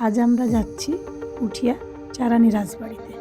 আজ আমরা যাচ্ছি উঠিয়া চারানি রাজবাড়িতে।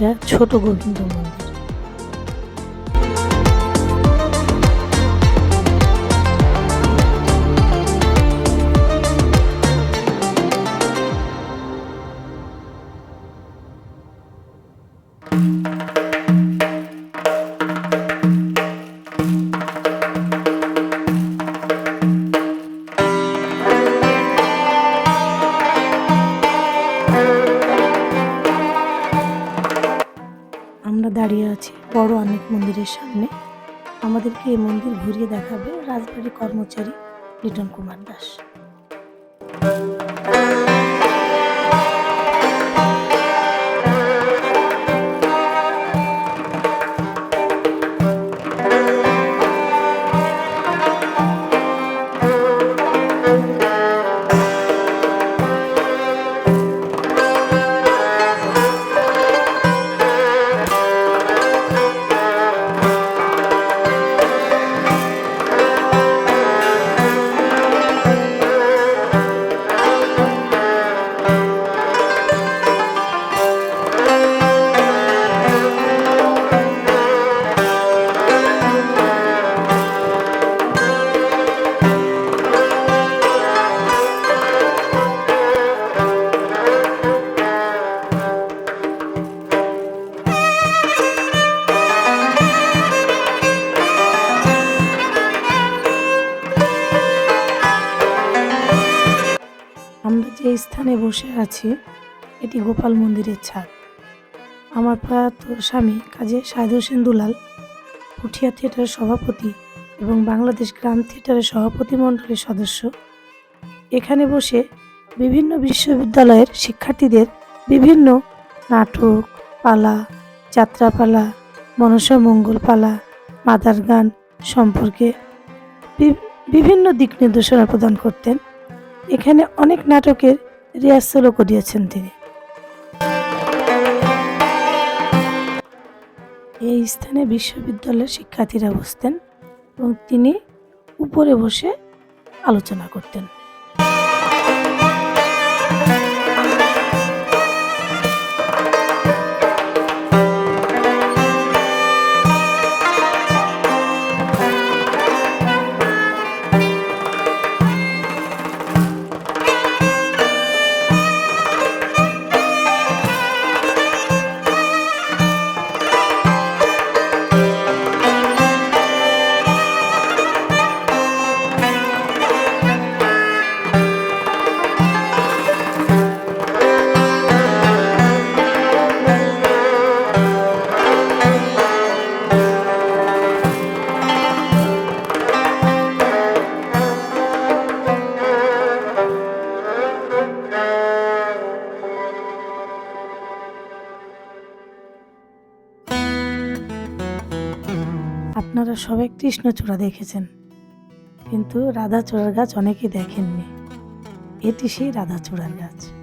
এটা ছোট গোবিন্দ মন্দির। আমরা মন্দিরের সামনে। আমাদেরকে এই মন্দির ঘুরিয়ে দেখাবে রাজবাড়ির কর্মচারী লিটন কুমার দাস। স্থানে বসে আছি। এটি গোপাল মন্দিরের ছাদ। আমার প্রয়াত স্বামী কাজী সাহেদ হোসেন দুলাল পুঠিয়া থিয়েটারের সভাপতি এবং বাংলাদেশ গ্রাম থিয়েটারের সভাপতি মণ্ডলীর সদস্য। এখানে বসে বিভিন্ন বিশ্ববিদ্যালয়ের শিক্ষার্থীদের বিভিন্ন নাটক, পালা, যাত্রাপালা, মনসা মঙ্গল পালা, মাদার গান সম্পর্কে বিভিন্ন দিক নির্দেশনা প্রদান করতেন। এখানে অনেক নাটকের রিহার্সালও করিয়েছেন তিনি। এই স্থানে বিশ্ববিদ্যালয়ের শিক্ষার্থীরা বসতেন এবং তিনি উপরে বসে আলোচনা করতেন। সবাই কৃষ্ণচূড়া দেখেছেন। কিন্তু রাধাচূড়ার গাছ অনেকেই দেখেননি। এটি সেই রাধাচূড়ার গাছ।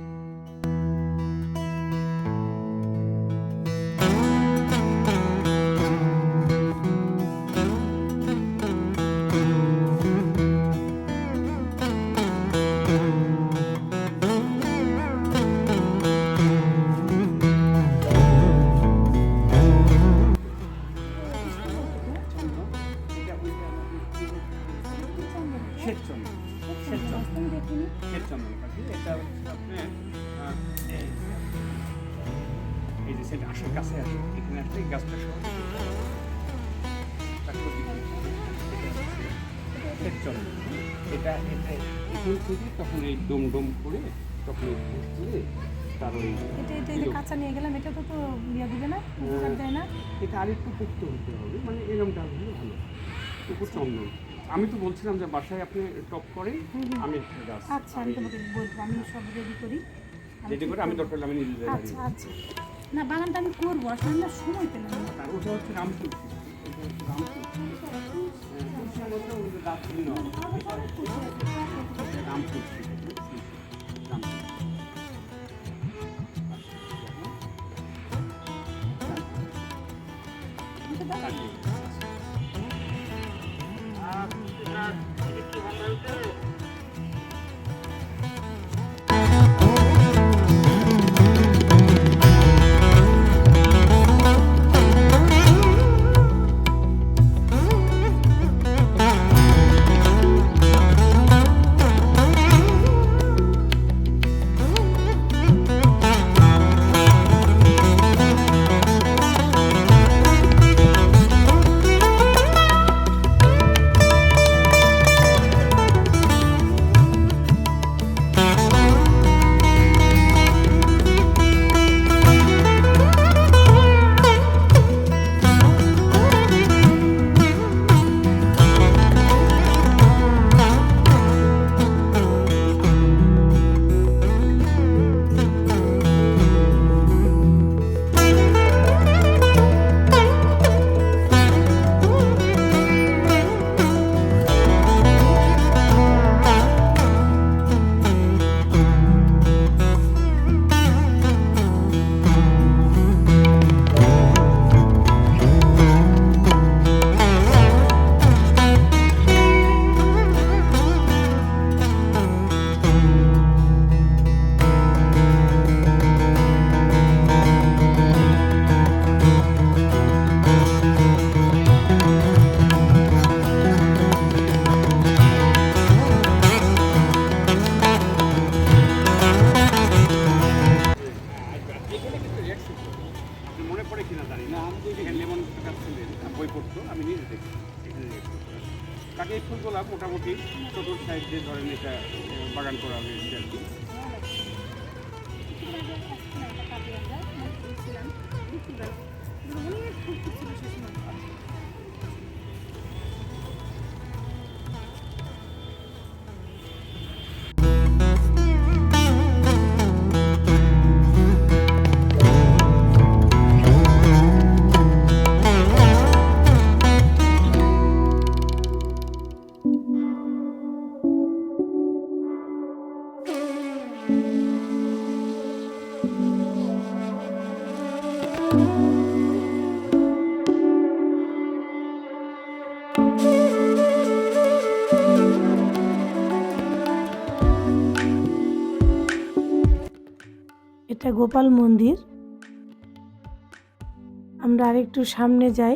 সেটা আসল কাছে আছে এখানে আসলে গাছটা সহ? এটা এখন থেকে তখন এই ডোম ডোম করে তখন তুলে তার ওই এটা এটা এটা কাঁচা নিয়ে গেলাম এটা তো তো ইয়ে দিবে না উপকার দেয় না। এটা আরেকটু পোক্ত হতে হবে মানে এরকমটা হলে ভালো। উপর চন্দন। আমি তো বলছিলাম যে বাসায় আপনি টপ করেন আমি একটা গাছ আচ্ছা আমি তোমাকে বলব আমি সব রেডি করি। রেডি করে আমি দরকার আমি নিজে আচ্ছা আচ্ছা। না বাগানটা আমি করব আসলে না সময় পেলাম না। আর ওটা হচ্ছে রামপুর। রামপুর। হচ্ছে মনে পড়ে কিনা জানি না। আমি তো লেমন ছিলেন বই পড়তো, আমি নিজে দেখি, এখানে কাজে এই ফুলগুলা মোটামুটি ছোটো সাইড দিয়ে ধরেন এটা বাগান করা হয়েছে আর কি। এটা গোপাল মন্দির। আমরা আরেকটু সামনে যাই।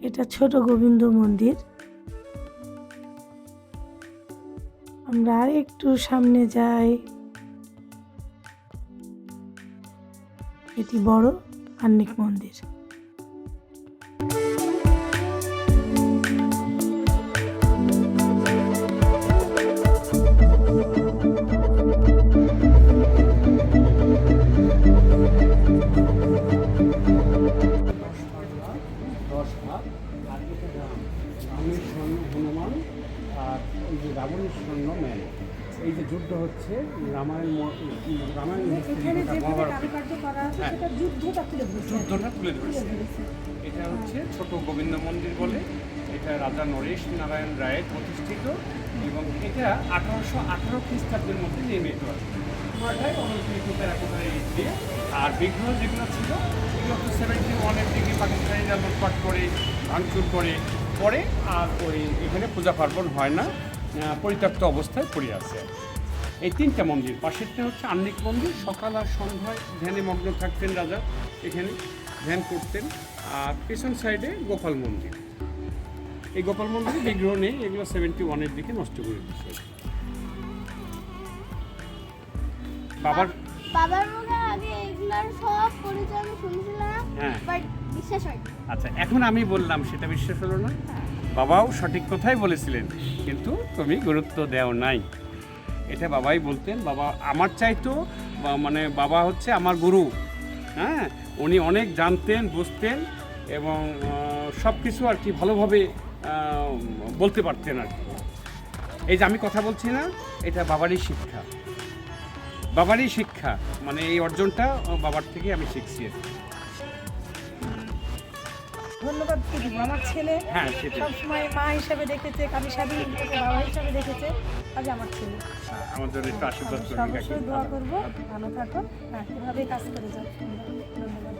এটা ছোট গোবিন্দ মন্দির। আমরা আর একটু সামনে যাই। এটি বড় আন্নিক মন্দির। রাবণের স্বর্ণ ম্যান এই যে যুদ্ধ হচ্ছে রামায়ণ রামায়ণ হ্যাঁ। যুদ্ধটা তুলে ধরেছে। এটা হচ্ছে ছোট গোবিন্দ মন্দির বলে এটা রাজা নরেশ নারায়ণ রায়ের প্রতিষ্ঠিত এবং এটা আঠারোশো আঠারো খ্রিস্টাব্দের মধ্যে নির্মিত আছে পুরোটাই অলঙ্কৃত টেরাকোটার ইট দিয়ে আর বিগ্রহ যেগুলো ছিল এগুলো তো সেভেন্টি ওয়ানের দিকে পাকিস্তানিরা লুটপাট করে ভাঙচুর করে পরে আর ওই এখানে পূজা পার্বণ হয় না। পরিত্যক্ত অবস্থায় পড়ে আছে। এই তিনটা মন্দির পাশেরটা হচ্ছে আন্নিক মন্দির। সকাল আর সন্ধ্যায় ধ্যানে মগ্ন থাকতেন রাজা। এখানে ধ্যান করতেন। আর পেছন সাইডে গোপাল মন্দির। এই গোপাল মন্দিরে বিগ্রহ নেই এগুলো সেভেন্টি ওয়ানের দিকে নষ্ট করে দিচ্ছে বাবার বাবার মুখে আগে এগুলার সব পরিচয় আমি শুনছিলাম হ্যাঁ। বাট বিশ্বাস হয় আচ্ছা এখন আমি বললাম সেটা বিশ্বাস হলো না। বাবাও সঠিক কথাই বলেছিলেন, কিন্তু তুমি গুরুত্ব দেও নাই। এটা বাবাই বলতেন, বাবা আমার চাইতো মানে বাবা হচ্ছে আমার গুরু হ্যাঁ? উনি অনেক জানতেন, বুঝতেন এবং সব কিছু আর কি ভালোভাবে বলতে পারতেন আর কি। এই যে আমি কথা বলছি না, এটা বাবারই শিক্ষা। বাবারই শিক্ষা মানে এই অর্জনটা বাবার থেকে আমি শিখছি আর কি। ধন্যবাদ কি দিব আমার ছেলে হ্যাঁ সবসময় মা হিসাবে দেখেছে আমি স্বাধীন বাবা হিসাবে দেখেছে আজ আমার ছেলে। আমার জন্য একটু আশীর্বাদ করবেন অবশ্যই দোয়া করব ভালো থাকো হ্যাঁ এভাবেই কাজ করে যাও। ধন্যবাদ।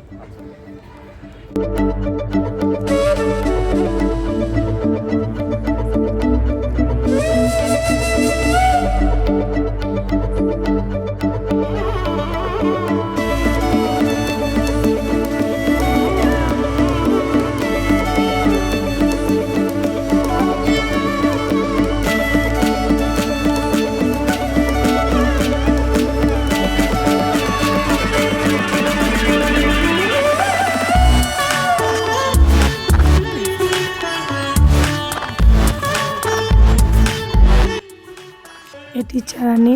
চারানি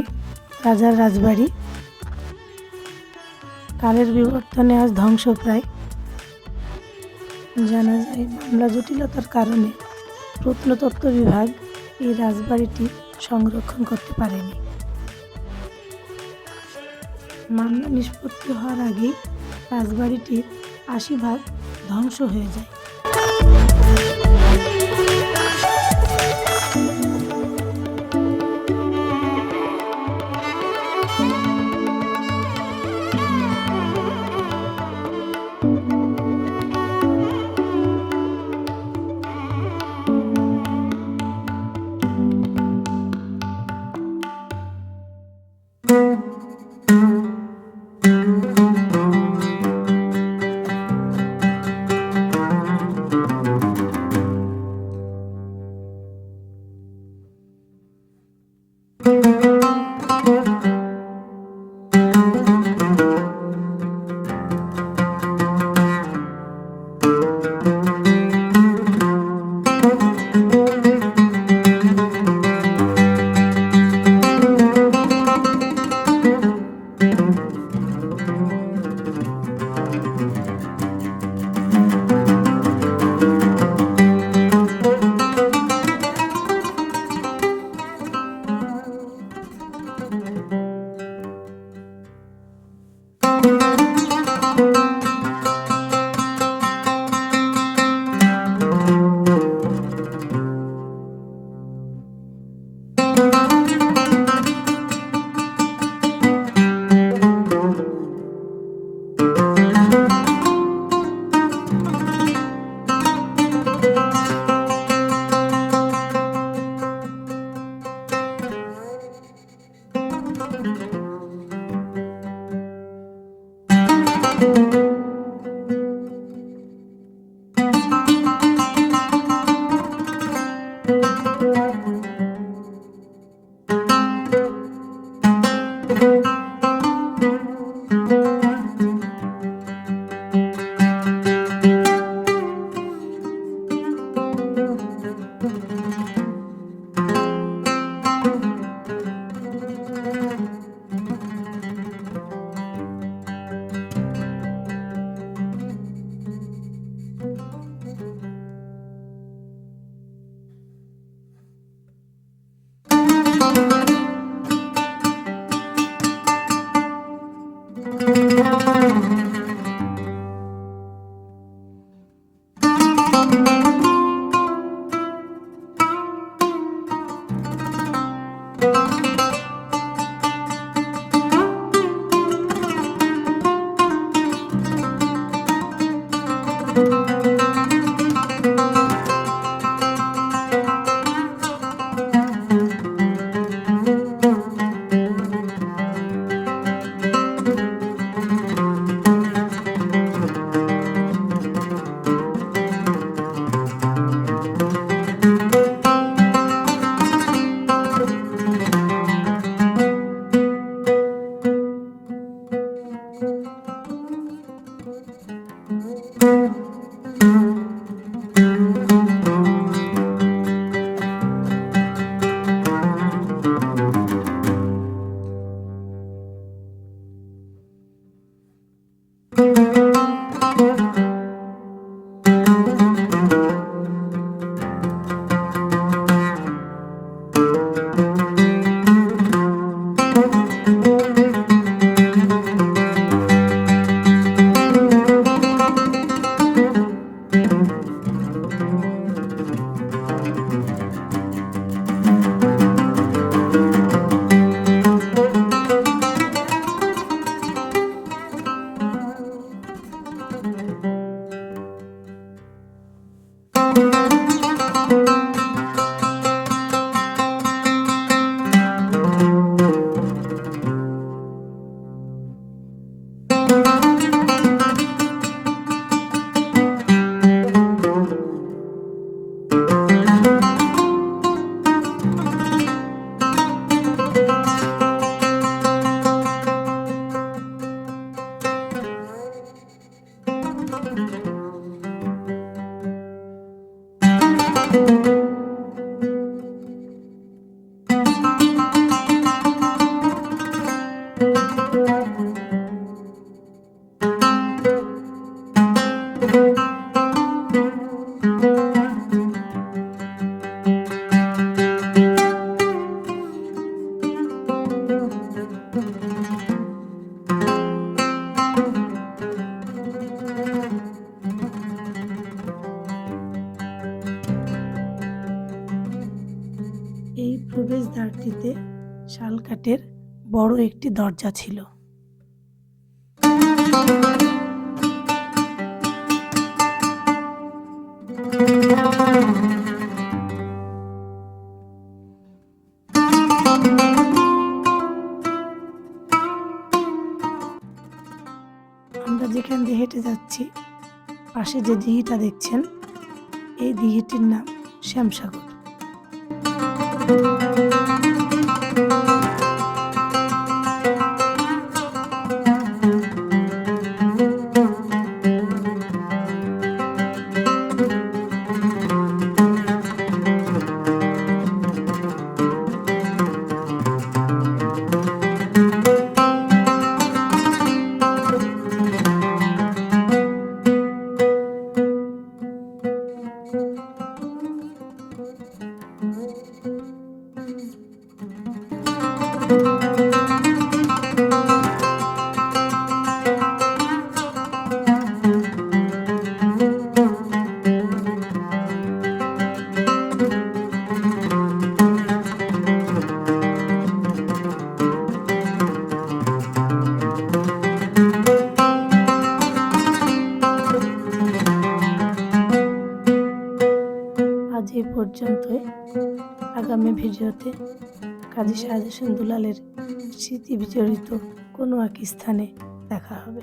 রাজার রাজবাড়ি। কালের বিবর্তনে আজ ধ্বংস প্রায়। জানা যায়, মামলা জটিলতার কারণে প্রত্নতত্ত্ব বিভাগ এই রাজবাড়িটি সংরক্ষণ করতে পারেনি। মামলা নিষ্পত্তি হওয়ার আগেই রাজবাড়িটির আশি ভাগ ধ্বংস হয়ে যায়। Müzik প্রবেশদ্বারটিতে শালকাঠের বড় একটি দরজা ছিল। আমরা যেখান দিয়ে হেঁটে যাচ্ছি, পাশে যে দিঘিটা দেখছেন, এই দিঘিটির নাম শ্যামসাগর। আগামী ভিডিওতে কাজী সাজেশন দুলালের স্মৃতি বিচরিত কোনো এক স্থানে দেখা হবে।